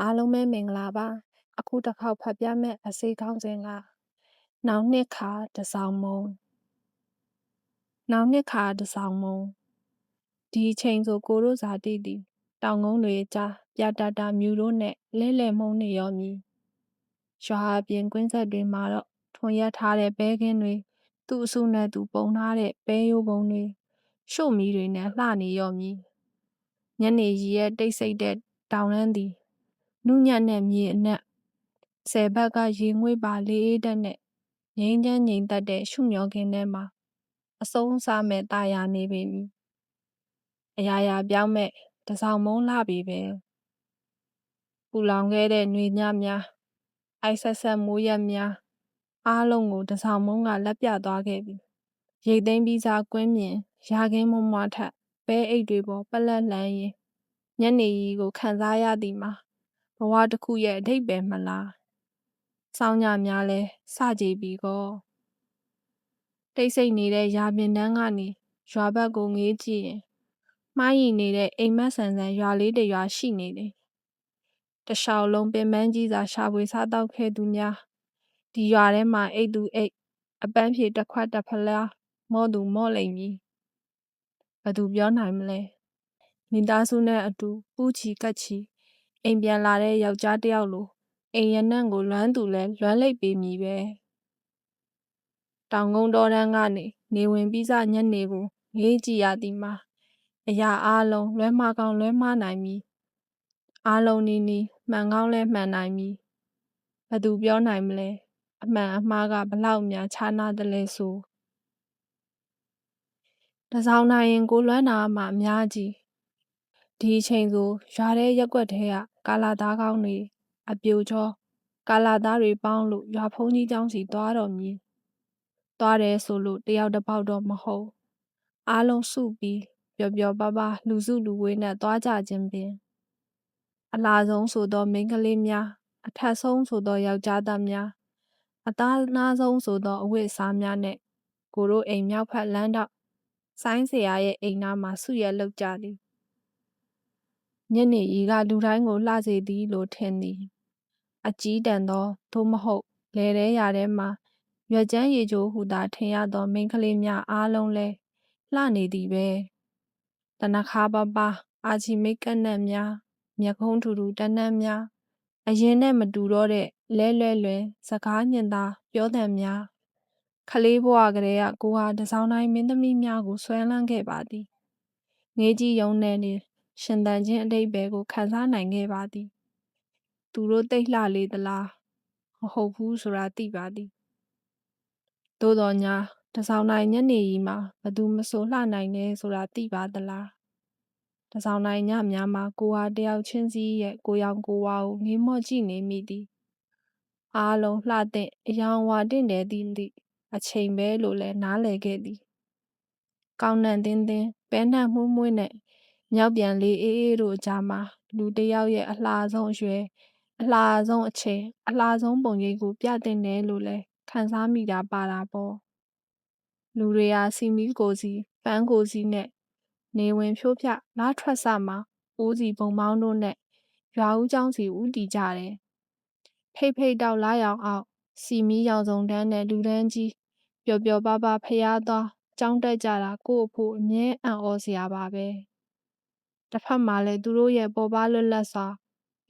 အားလုံးပဲမင်္ဂလာပါအခုတစ်ခေါက်ဖတ်ပြမယ့်အစီကောင်းစဉ်ကနောက်နှစ်ခါတစောင်းမုံနောက်နှစ်ခါတစောင်းမုံဒီအချိန်ဆိုကိုတို့ဇာတိသည်တောင်ကုန်းတွေကြားပြတတာမြူတို့နဲ့လဲလဲမုံနေရောမြည်ရွာအပြင်ကွင်းဆက်တွေမှာတော့ထွန်ရက်ထားတဲ့ပဲကင်းတွေသူ့အဆုနဲ့သူပုံထားတဲ့ပဲရိုးပုံတွေရှို့မီးတွေနဲ့လှနေရောမြည်ညနေရီရဲ့တိတ်ဆိတ်တဲ့တောင်လန်းသည် နုညံ့တဲ့မြေအနက်ဆယ်ဘက်ကရေငွေ့ပါလေးအေးဓာတ်နဲ့ငိမ့်ချမ်းငိမ့်သက်တဲ့ရှုမျောခင်းထဲမှာအဆုံးစားမဲ့ตาရနေပြီအရာရာပြောင်းမဲ့တစောင်မုံလှပြီပဲပူလောင်ခဲ့တဲ့နှွေညများအိုက်ဆက်ဆက်မိုးရက်များအားလုံးကိုတစောင်မုံကလက်ပြသွားခဲ့ပြီရိတ်သိမ်းပြီးစားကွင်းမြင်ရာခင်းမွားထဘဲအိတ်တွေပေါ်ပလက်လန်းရင်ညနေကြီးကိုခံစားရသည်မှာ ဘဝတစ်ခုရဲ့အဓိပ္ပာယ်မလားစောင်းညများလဲစကြည်ပြီကောတိတ်ဆိတ်နေတဲ့ရာပင်တန်းကနေရွာဘက်ကိုငေးကြည့်ရင်မှားရီနေတဲ့အိမ်မက်ဆန်ဆန်ရွာလေးတရွာရှိနေတယ်တလျှောက်လုံးပင်ပန်းကြီးစာရှာဖွေစားတောက်ခဲ့သူများဒီရွာထဲမှာအိတ်သူအိတ်အပန်းဖြေတစ်ခွက်တစ်ဖလားမော့သူမော့လိမ့်မည်ဘသူပြောနိုင်မလဲမိသားစုနဲ့အတူပူးချီကတ်ချီ အိမ်ပြန်လာတဲ့ယောက်ျားတစ်ယောက်လိုအိမ်ရနံ့ကိုလွမ်းသူလဲလွမ်းလိုက်ပေမည်ပဲတောင်ကုန်းတော်တန်းကနေနေဝင်ပြီးစညနေကိုငေးကြည့်ရသည်မှာအရာအလုံးလွဲမကောင်းလွဲမနိုင်မည်အလုံးနီးနီးမှန်ကောင်းလဲမှန်နိုင်မည်ဘသူပြောနိုင်မလဲအမှန်အမှားကဘလောက်များခြားနာတယ်လဲဆိုတစောင်းနိုင်ရင်ကိုလွမ်းနာမှအများကြီး ဒီအချိန်ဆိုရွာထဲရက်ွက်ထဲကကာလာသားကောင်းတွေအပြိုချော ကာလာသားတွေပေါင်းလို့ရွာဖုံးကြီးကျောင်းစီသွားတော်မူသွားတယ်ဆိုလို့တယောက်တစ်ပေါက်တော့မဟုတ်အားလုံးစုပြီးပျော်ပျော်ပါပါလူစုလူဝေးနဲ့သွားကြခြင်းပင်အလားဆုံးဆိုသောမိန်းကလေးများအထက်ဆုံးဆိုသောယောက်ျားသားများအသားနာဆုံးဆိုသောအဝတ်အစားများနဲ့ကိုတို့အိမ်မြောက်ဖက်လမ်းတော့ဆိုင်းစရာရဲ့အိမ်နာမှာစုရလောက်ကြသည် ညနေရီကလူတိုင်းကိုလှစေသည်လို့ထင်သည်အကြီးတန်သောသို့မဟုတ်လေထဲရာထဲမှာရွက်ကျန်းရေချိုးဟူသာထင်ရသောမိန်းကလေးများအားလုံးလဲလှနေသည်ပဲတနခါပပအာချီမိတ်ကနက်များမျက်ခုံးထူထူတန်းတန်းများအရင်နဲ့မတူတော့တဲ့လဲလဲလွယ်စကားညင်သာပြောတံများခလေးဘဝကလေးကကိုဟာတစောင်းတိုင်းမင်းသမီးများကိုဆွဲလန်းခဲ့ပါသည်ငေးကြီးယုံနေနေ ရှင်တန်ချင်းအတိတ်ပဲကိုခံစားနိုင်ခဲ့ပါသည် သူတို့တိတ်လှလေသလားမဟုတ်ဘူးဆိုတာသိပါသည်သို့တော်ညာတစောင်းနိုင်ညနေကြီးမှာဘသူမဆိုလှနိုင်တယ်ဆိုတာသိပါသလားတစောင်းနိုင်ညများမှာကိုဟာတယောက်ချင်းစီရဲ့ကိုရောင်ကိုဝါကိုငေးမော့ကြည့်နေမိသည်အားလုံးလှတဲ့အယောင်ဝါတင့်တယ်သည်သည့်အချိန်ပဲလို့လည်းနားလည်ခဲ့သည်ကောင်းနှံတင်းတင်းပဲနှံ့မှုမွှေးနဲ့ မြောက်ပြန်လေးအေးအေးတို့ကြားမှာလူတယောက်ရဲ့အလှဆုံးအရွယ်အလှဆုံးအချိန်အလှဆုံးပုံရိပ်ကိုပြတင်တယ်လို့လဲခံစားမိတာပါတာပေါ့လူတွေဟာစီမီကိုစီပန်းကိုစီနဲ့နေဝင်ဖြိုးဖြလားထွက်စမှာဦးစီဘုံမောင်းတို့နဲ့ရွာဦးကျောင်းစီဦးတည်ကြတယ်ဖိတ်ဖိတ်တော့လာရောင်အောင်စီမီရောင်စုံတန်းနဲ့လူတန်းကြီးပျော်ပျော်ပါပါဖျားသွားကြောင်းတက်ကြတာကို့အဖို့အမြဲအံ့ဩစရာပါပဲ။ တစ်ဖက်မှာလည်းသူတို့ရဲ့ပေါ်ပါလွတ်လပ်စွာ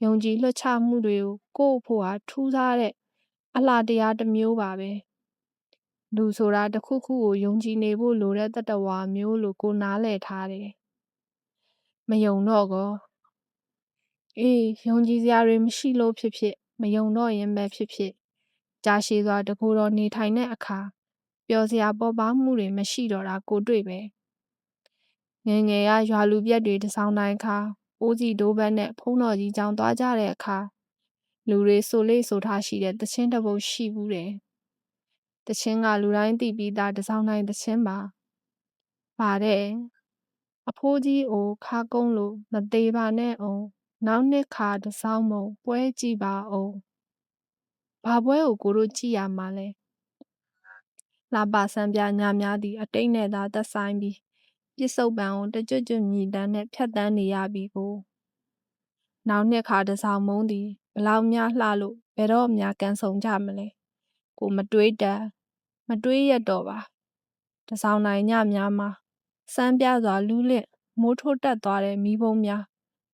ယုံကြည်လွှတ်ချမှုတွေကိုကို့အဖို့ဟာထူးခြားတဲ့အလှတရားတစ်မျိုးပါပဲလူဆိုတာတစ်ခုခုကိုယုံကြည်နေဖို့လိုတဲ့တတဝါမျိုးလို့ကိုနားလည်ထားတယ်မယုံတော့ကောအေးယုံကြည်စရာတွေမရှိလို့ဖြစ်ဖြစ်မယုံတော့ရင်ပဲဖြစ်ဖြစ်ကြာရှည်စွာတကူတော်နေထိုင်တဲ့အခါပျော်စရာပေါ်ပေါမှုတွေမရှိတော့တာကိုတွေ့ပဲ ငယ်ငယ်ကရွာလူပြက်တွေတဆောင်တိုင်းခါအိုးစီဒိုးဘက်နဲ့ဖုံးတော်ကြီးကြောင်သွားကြတဲ့အခါလူတွေဆိုလေဆိုထားရှိတဲ့တချင်းတစ်ပုတ်ရှိဘူးတယ်တချင်းကလူတိုင်းသိပြီးသားတဆောင်တိုင်းတချင်းပါပါတဲ့အဖိုးကြီးအိုခါကုန်းလို့မသေးပါနဲ့အောင်နောက်နှစ်ခါတစောင်းမုံပွဲကြည့်ပါအောင်ဘာပွဲကိုကိုတို့ကြည့်ရမှာလဲလာပါစံပြညာများသည်အတိတ်နဲ့သာသက်ဆိုင်ပြီး ပြစ်စုံပံကိုတကြွကြွမြည်တမ်းနဲ့ဖြတ်တန်းနေရပြီကိုနောက်နှစ်ခါတစ်ဆောင်မုံသည်ဘလောက်များလှလို့ဘယ်တော့များကန်ဆောင်ကြမလဲကိုမတွေးတန်မတွေးရတော့ပါတစ်ဆောင်နိုင်ညများမှာစမ်းပြစွာလူးလင့်မိုးထိုးတက်သွားတဲ့မိဘုံများ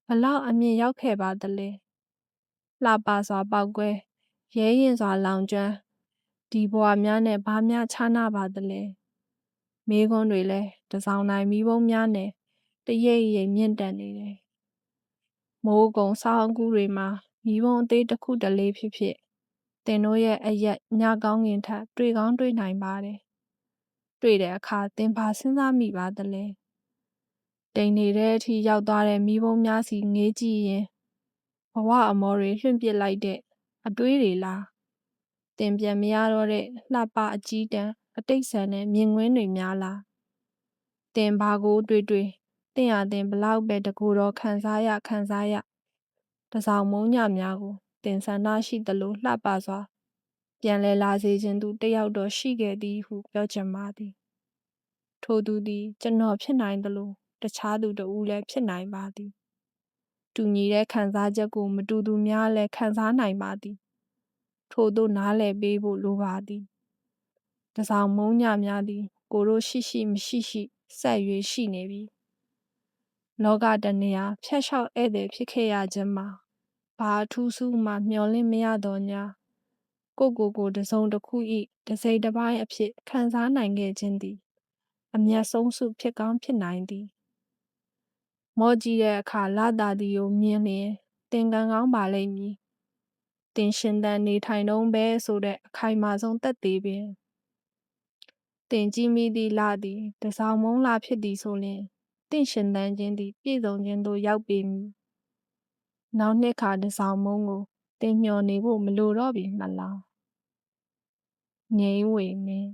ဘလောက်အမြင့်ရောက်ခဲ့ပါသလဲလှပစွာပောက်ကွဲရဲရင်စွာလောင်ကျွမ်းဒီဘွာများနဲ့ဘာများခြားနာပါသလဲ မေးခွန်းတွေလဲတစောင်းနိုင်မိဘုံများနဲ့တရိပ်ရိပ်မြင့်တက်နေတယ်မိုးကုံဆောင်းကူးတွေမှာမိဘုံအသေးတစ်ခုတလေးဖြစ်ဖြစ်တင်တို့ရဲ့အရက်ညကောင်းငင်ထက်တွေ့ကောင်းတွေ့နိုင်ပါတယ်တွေ့တဲ့အခါသင်ပါစဉ်းစားမိပါသလဲတိမ်နေတဲ့အထိရောက်သွားတဲ့မိဘုံများစီငေးကြည့်ရင်ဘဝအမောတွေလွှင့်ပစ်လိုက်တဲ့အတွေးတွေလားတင်ပြန်မရတော့တဲ့လှပအကြီးတန်း အတိတ်ဆန်တဲ့မြင်ကွင်းတွေများလားတင်ဘာကိုတွေ့တွေ့တင်ရတင်ဘလောက်ပဲတကူတော့ခံစားရခံစားရတစောင်မုံညများကိုတင်ဆန္ဒရှိသလိုလှပစွာ ပြန်လဲလာစေခြင်းသူတယောက်တော့ရှိခဲ့သည်ဟုပြောချင်ပါသည်ထိုသူသည်ကျွန်တော်ဖြစ်နိုင်သလိုတခြားသူတဦးလည်းဖြစ်နိုင်ပါသည်တူညီတဲ့ခံစားချက်ကိုမတူသူများလည်းခံစားနိုင်ပါသည် ထို့သို့နားလည်ပေးဖို့လိုပါသည် တစောင်မုံညများသည် ကိုတို့ရှိရှိမရှိရှိဆက်၍ရှိနေပြီလောကတနေရာဖျက်လျှောက်ဧည့်သည်ဖြစ်ခဲ့ရခြင်းမှာဘာအထူးဆူမှမျော်လင့်မရတော့ညာကိုကိုကိုတစုံတစ်ခုဤတစိမ့်တစ်ပိုင်းအဖြစ်ခံစားနိုင်ခဲ့ခြင်းသည် အမျက်ဆုံးစုဖြစ်ကောင်းဖြစ်နိုင်သည် မောကြည့်တဲ့အခါလာတာဒီကိုမြင်လျင်သင်ကန်းကောင်းပါလိမ့်မည်တင်ရှင်တန်နေထိုင်တော့ပဲဆိုတဲ့အခိုင်အမာဆုံးသက်သေးပင် တင်ကြည့်မိသည့်လာသည်တစောင်းမုံလာဖြစ်သည်ဆိုလျင်တင့်ရှင်တန်ခြင်းသည်ပြည့်စုံခြင်းသို့ရောက်ပေမည်နောက်နှစ်ခါတစောင်းမုံကိုတင်ညှော်နေဖို့မလိုတော့ပြီမလားငြိမ်းဝေမင်း